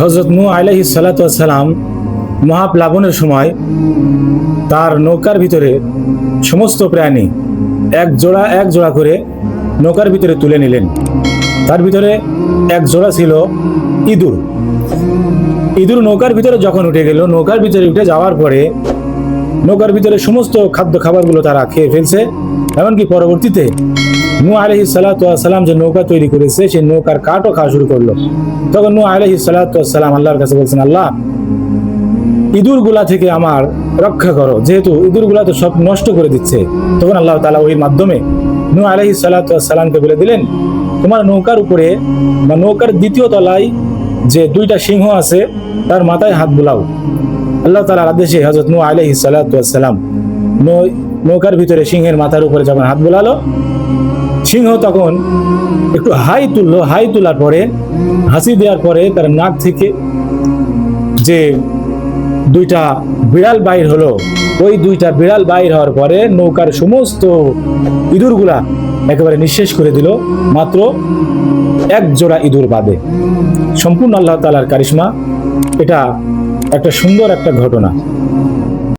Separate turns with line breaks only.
হজরত মু আলাহি সালাতাম মহাপ্লাবনের সময় তার নৌকার ভিতরে সমস্ত প্রাণী এক জোড়া এক জোড়া করে নৌকার ভিতরে তুলে নিলেন। তার ভিতরে এক জোড়া ছিল ইঁদুর। ইঁদুর নৌকার ভিতরে যখন উঠে গেল, নৌকার ভিতরে উঠে যাওয়ার পরে নৌকার ভিতরে সমস্ত খাদ্য খাবারগুলো তারা খেয়ে ফেলছে। এমনকি পরবর্তীতে নু আলহি সালাম যে নৌকা তৈরি করেছে, সেই নৌকার কাঠও খাওয়া শুরু করল। তখন নু আলহি সালাম আল্লাহর কাছে বলছেন, আল্লাহ ইঁদুরগুলা থেকে আমার রক্ষা করো। যেহেতু ইঁদুরগুলা তো সব নষ্ট করে দিচ্ছে। তখন আল্লাহ তালা ওই মাধ্যমে নু আলহি সালামকে বলে দিলেন, তোমার নৌকার উপরে বা নৌকার দ্বিতীয় তলায় যে দুইটা সিংহ আছে, তার মাথায় হাত বুলাও। আল্লাহ তালার আদেশে হজরত নু আলহি সালাম নৌকার ভিতরে সিংহের মাথার উপরে যখন হাত বোলালো, সিংহ তখন একটু হাই তুললো, হাই তোলার পরে, হাসি দেওয়ার পরে তার নাক থেকে যে দুইটা বিড়াল বাইর হলো, ওই দুইটা বিড়াল বাইর হওয়ার পরে নৌকার সমস্ত ইঁদুরগুলা একেবারে নিঃশেষ করে দিল, মাত্র এক জোড়া ইঁদুর বাদে। সম্পূর্ণ আল্লাহ তালার কারিশমা, এটা একটা সুন্দর একটা ঘটনা।